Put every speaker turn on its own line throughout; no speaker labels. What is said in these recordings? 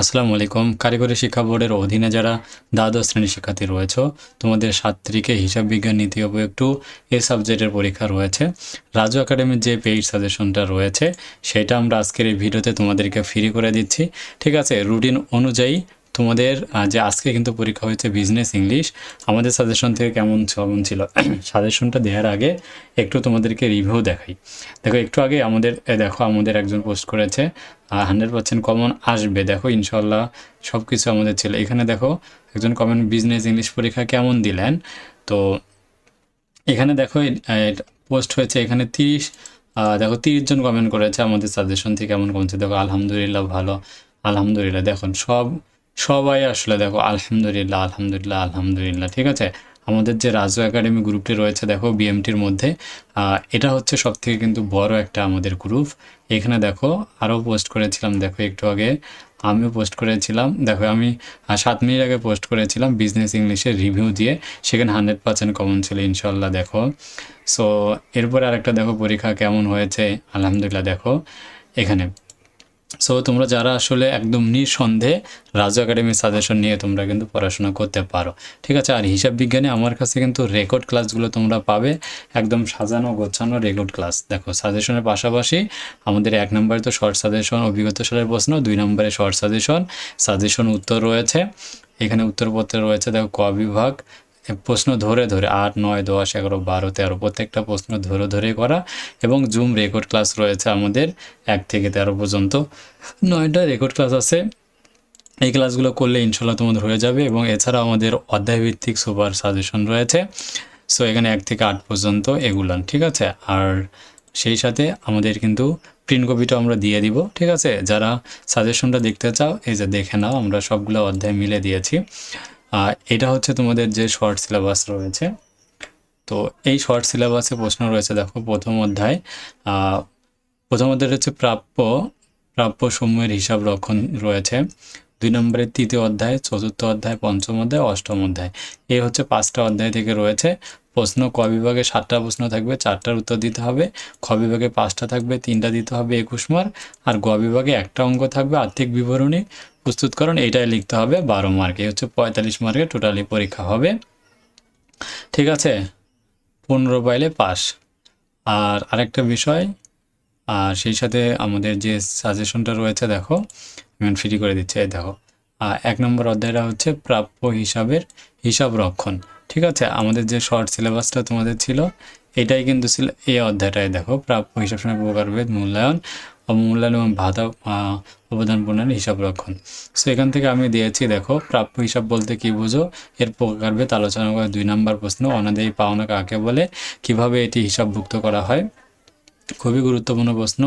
আসসালামু আলাইকুম। কারিগরি শিক্ষা বোর্ডের অধীনে যারা দ্বাদশ শ্রেণির শিক্ষার্থী রয়েছে, তোমাদের সাত তারিখে হিসাব বিজ্ঞান নীতি হবে একটু এ সাবজেক্টের পরীক্ষা রয়েছে। রাজু একাডেমির যে পেইড সাজেশনটা রয়েছে, সেটা আমরা আজকের এই ভিডিওতে তোমাদেরকে ফ্রি করে দিচ্ছি। ঠিক আছে রুটিন অনুযায়ী তোমাদের যে আজকে কিন্তু পরীক্ষা হয়েছে বিজনেস ইংলিশ আমাদের সাজেশন থেকে কেমন কেমন ছিল? সাজেশনটা দেওয়ার আগে একটু তোমাদেরকে রিভিউ দেখাই। দেখো, একটু আগে আমাদের দেখো, আমাদের একজন পোস্ট করেছে হান্ড্রেড পার্সেন্ট কমন আসবে। দেখো ইনশাল্লাহ সব কিছু আমাদের ছিল। এখানে দেখো, একজন কমন বিজনেস ইংলিশ পরীক্ষা কেমন দিলেন? তো এখানে দেখো পোস্ট হয়েছে এখানে তিরিশ দেখো, তিরিশ জন কমেন্ট করেছে আমাদের সাজেশন থেকে কেমন কমছে। দেখো, আলহামদুলিল্লাহ ভালো, আলহামদুলিল্লাহ। দেখুন, সব সবাই আসলে দেখো, আলহামদুলিল্লাহ আলহামদুলিল্লাহ আলহামদুলিল্লাহ, ঠিক আছে? আমাদের যে রাজু একাডেমি গ্রুপটি রয়েছে, দেখো বিএমটির মধ্যে এটা হচ্ছে সব থেকে কিন্তু বড় একটা আমাদের গ্রুপ। এখানে দেখো, আরও পোস্ট করেছিলাম, দেখো, একটু আগে। আমিও পোস্ট করেছিলাম, দেখো, আমি সাত মিনিট আগে পোস্ট করেছিলাম বিজনেস ইংলিশের রিভিউ দিয়ে, সেখানে হান্ড্রেড পার্সেন্ট কমন ছিল ইনশাল্লাহ দেখো। সো, এরপরে আরেকটা দেখো, পরীক্ষা কেমন হয়েছে? আলহামদুলিল্লাহ, দেখো, এখানে। সো তোমরা যারা আসলে একদম নিঃসন্দেহে রাজু একাডেমির সাজেশন নিয়ে তোমরা কিন্তু পড়াশোনা করতে পারো। ঠিক আছে? আর হিসাব বিজ্ঞানে আমার কাছে কিন্তু রেকর্ড ক্লাসগুলো তোমরা পাবে। একদম সাজানো গোছানো রেকর্ড ক্লাস দেখো সাজেশনের পাশাপাশি আমাদের এক নম্বরে তো শর্ট সাজেশন অভিজ্ঞতা সালের প্রশ্ন, দুই নম্বরে শর্ট সাজেশন সাজেশন উত্তর রয়েছে। এখানে উত্তরপত্রে রয়েছে, দেখো, ক বিভাগ প্রশ্ন ধরে ধরে আট, নয়, দশ, এগারো, বারো, তেরো, প্রত্যেকটা প্রশ্ন ধরে ধরে করা এবং জুম রেকর্ড ক্লাস রয়েছে আমাদের এক থেকে তেরো পর্যন্ত। নয়টা রেকর্ড ক্লাস আছে। এই ক্লাসগুলো করলে ইনশাল্লাহ তোমাদের হয়ে যাবে এবং এছাড়াও আমাদের অধ্যায়ভিত্তিক সুপার সাজেশন রয়েছে। সো এখানে এক থেকে আট পর্যন্ত এগুলান, ঠিক আছে? আর সেই সাথে আমাদের কিন্তু প্রিন্ট কপিটা আমরা দিয়ে দিব, ঠিক আছে? যারা সাজেশনটা দেখতে চাও, এই যে দেখে নাও, আমরা সবগুলো অধ্যায় মিলে দিয়েছি। এটা হচ্ছে তোমাদের যে শর্ট সিলেবাস রয়েছে। তো এই শর্ট সিলেবাসে প্রশ্ন রয়েছে, দেখো, প্রথম অধ্যায় প্রথম অধ্যায় হচ্ছে প্রাপ্য প্রাপ্য সমূহের হিসাব রক্ষণ রয়েছে। দুই নম্বরে তৃতীয় অধ্যায়, চতুর্থ অধ্যায়, পঞ্চম অধ্যায়, অষ্টম অধ্যায়। এই হচ্ছে পাঁচটা অধ্যায় থেকে রয়েছে। প্রশ্ন, ক বিভাগে সাতটা প্রশ্ন থাকবে, চারটার উত্তর দিতে হবে, খ বিভাগে পাঁচটা থাকবে, তিনটা দিতে হবে একুশ মার্ক আর গ বিভাগে একটা অঙ্ক থাকবে আর্থিক বিবরণী। প্রস্তুতকরণ, এইটাই লিখতে হবে বারো মার্কে হচ্ছে পঁয়তাল্লিশ মার্কে টোটালি পরীক্ষা হবে। ঠিক আছে? পনেরো পাইলে পাস। আর আরেকটা বিষয়, আর সেই সাথে আমাদের যে সাজেশনটা রয়েছে, দেখো, আমি ফ্রি করে দিচ্ছি, এই দেখো। এক নম্বর অধ্যায়টা হচ্ছে প্রাপ্য হিসাবের হিসাব রক্ষণ। ঠিক আছে? আমাদের যে শর্ট সিলেবাসটা তোমাদের ছিল, এটাই কিন্তু ছিল এই অধ্যায়টাই দেখো, প্রাপ্য হিসাব সময় প্রকারভেদ মূল্যায়ন অবমূল্যায়ন এবং ভাতা অবদান প্রণয়ন হিসাব রক্ষণ। সো এখান থেকে আমি দিয়েছি, দেখো, প্রাপ্য হিসাব বলতে কি বুঝো? এর প্রকারভেদ আলোচনা করে দুই নম্বর প্রশ্ন অনাদায়ী পাওনা কাকে বলে? কীভাবে এটি হিসাবভুক্ত করা হয়? খুবই গুরুত্বপূর্ণ প্রশ্ন।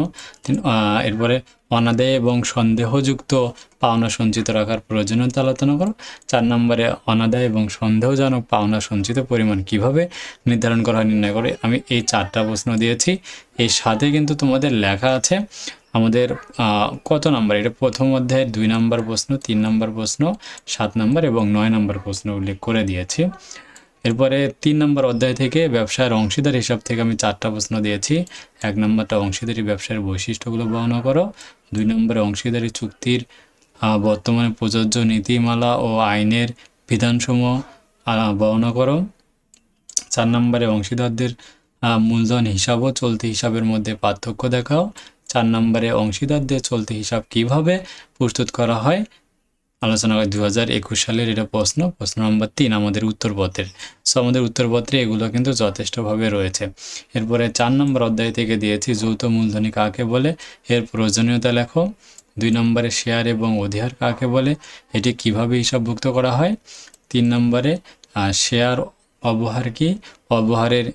এরপরে অনাদায় এবং সন্দেহযুক্ত পাওনা সঞ্চিত রাখার প্রয়োজনীয়তা আলোচনা করো। চার নম্বরে অনাদায় এবং সন্দেহজনক পাওনা সঞ্চিত পরিমাণ কীভাবে নির্ধারণ করা নির্ণয় করে? আমি এই চারটা প্রশ্ন দিয়েছি। এর সাথে কিন্তু তোমাদের লেখা আছে আমাদের কত নাম্বার? এটা প্রথম অধ্যায়ের দুই নাম্বার প্রশ্ন, তিন নাম্বার প্রশ্ন, সাত নাম্বার এবং নয় নাম্বার প্রশ্ন উল্লেখ করে দিয়েছি। এরপরে তিন নম্বর অধ্যায় থেকে ব্যবসায়ের অংশীদার হিসাব থেকে আমি চারটা প্রশ্ন দিয়েছি। এক নম্বরটা অংশীদারি ব্যবসার বৈশিষ্ট্যগুলো বর্ণনা করো। দুই নম্বরে অংশীদারি চুক্তির বর্তমানে প্রযোজ্য নীতিমালা ও আইনের বিধানসমূহ বর্ণনা করো। চার নম্বরে অংশীদারদের মূলধন হিসাবও চলতি হিসাবের মধ্যে পার্থক্য দেখাও। চার নম্বরে অংশীদারদের চলতি হিসাব কীভাবে প্রস্তুত করা হয়? আলোচনা হয় দু সালের এটা প্রশ্ন। প্রশ্ন নম্বর তিন, আমাদের উত্তরপত্রের। সো আমাদের উত্তরপত্রে এগুলো কিন্তু যথেষ্টভাবে রয়েছে। এরপরে চার নম্বর অধ্যায় থেকে দিয়েছি, যৌথ মূলধনী কাকে বলে? এর প্রয়োজনীয়তা লেখো। দুই নম্বরে শেয়ার এবং অধিহার কাকে বলে? এটি কীভাবে হিসাবভুক্ত করা হয়? তিন নম্বরে শেয়ার অবহার কি? অবহারের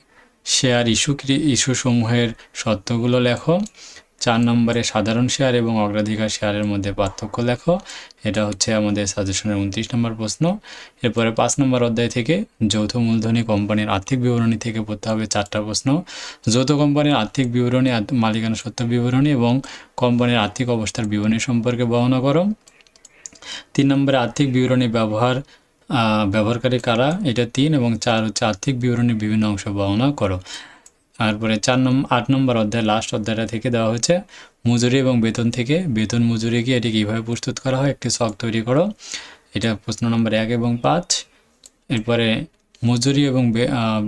শেয়ার ইস্যু ইস্যু সমূহের সত্যগুলো লেখো। চার নম্বরে সাধারণ শেয়ার এবং অগ্রাধিকার শেয়ারের মধ্যে পার্থক্য লেখো। এটা হচ্ছে আমাদের সাজেশনের উনত্রিশ নম্বর প্রশ্ন। এরপরে পাঁচ নম্বর অধ্যায় থেকে যৌথ মূলধনী কোম্পানির আর্থিক বিবরণী থেকে পড়তে হবে চারটা প্রশ্ন। যৌথ কোম্পানির আর্থিক বিবরণী মালিকানা সত্য বিবরণী এবং কোম্পানির আর্থিক অবস্থার বিবরণী সম্পর্কে বর্ণনা করো। তিন নম্বরে আর্থিক বিবরণী ব্যবহার ব্যবহারকারী কারা? এটা তিন এবং চার হচ্ছে আর্থিক বিবরণীর বিভিন্ন অংশ বর্ণনা করো। তারপরে চার নম্বর আট নম্বর অধ্যায় লাস্ট অধ্যায়টা থেকে দেওয়া হচ্ছে মজুরি এবং বেতন থেকে, বেতন মজুরি কি এটি কীভাবে প্রস্তুত করা হয়, একটি শখ তৈরি করো। এটা প্রশ্ন নম্বর এক এবং পাঁচ। এরপরে মজুরি এবং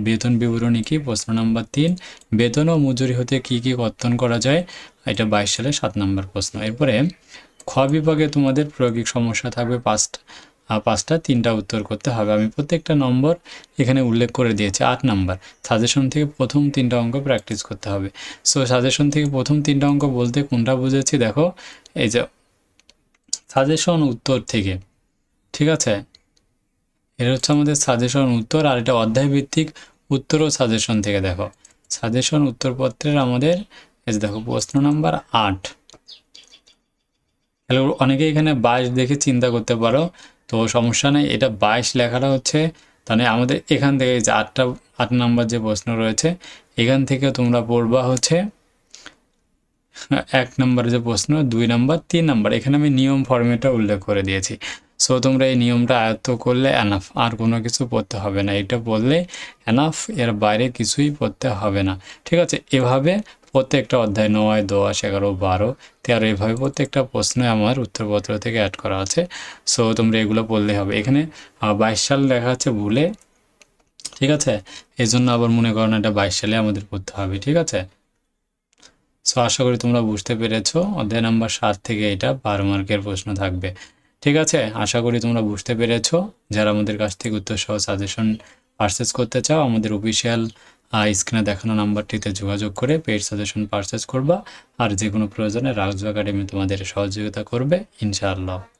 বেতন বিবরণী কি? প্রশ্ন নম্বর তিন। বেতন ও মজুরি হতে কি কি কর্তন করা যায়? এটা বাইশ সালে সাত নম্বর প্রশ্ন। এরপরে, খ বিভাগে তোমাদের প্রয়োগিক সমস্যা থাকবে পাঁচটা। পাঁচটা, তিনটা উত্তর করতে হবে। আমি প্রত্যেকটা নম্বর এখানে উল্লেখ করে দিয়েছি, আট নাম্বার। সাজেশন থেকে প্রথম তিনটা অঙ্ক প্র্যাকটিস করতে হবে। সো সাজেশন থেকে প্রথম তিনটা অঙ্ক বলতে কোনটা বুঝেছি দেখো? এই যে সাজেশন উত্তর থেকে, ঠিক আছে? এটা হচ্ছে আমাদের সাজেশন উত্তর আর এটা অধ্যায় ভিত্তিক উত্তর ও সাজেশন থেকে দেখো। সাজেশন উত্তরপত্রের আমাদের, এই যে দেখো, প্রশ্ন নাম্বার আট। তাহলে অনেকে এখানে বাইশ দেখে চিন্তা করতে পারো। তো সমস্যা নেই, এটা বাইশ লেখাটা হচ্ছে, তাহলে আমাদের এখান থেকে যে আটটা, আট নাম্বার যে প্রশ্ন রয়েছে, এখান থেকে তোমরা পড়বা হচ্ছে, এক নম্বর যে প্রশ্ন, দুই নাম্বার, তিন নাম্বার, এখানে আমি নিয়ম ফর্মেটটা উল্লেখ করে দিয়েছি। সো তোমরা এই নিয়মটা আয়ত্ত করলে এনাফ আর কোনো কিছু পড়তে হবে না, এটা বললে এনাফ এর বাইরে কিছুই পড়তে হবে না, ঠিক আছে? এভাবে প্রত্যেকটা অধ্যায় নয়, দশ, এগারো, বারো, তেরো, এভাবে প্রত্যেকটা প্রশ্ন আমার উত্তরপত্র থেকে অ্যাড করা আছে। সো তোমরা এগুলো পড়লে হবে। এখানে বাইশ সাল লেখা আছে ভুলে, ঠিক আছে? এই জন্য আবার মনে করো না এটা বাইশ সালে আমাদের পড়তে হবে, ঠিক আছে? সো আশা করি তোমরা বুঝতে পেরেছ। অধ্যায় নাম্বার সাত থেকে এটা বারো মার্কের প্রশ্ন থাকবে। ঠিক আছে? আশা করি তোমরা বুঝতে পেরেছ। যারা আমাদের কাছ থেকে উত্তর সহ সাজেশন পারচেস করতে চাও, আমাদের অফিসিয়াল স্ক্রিনে দেখানো নাম্বারটিতে যোগাযোগ করে পেইড সাজেশন পারচেস করবা। আর যে কোনো প্রয়োজনে রাজু একাডেমি তোমাদের সহযোগিতা করবে, ইনশাআল্লাহ।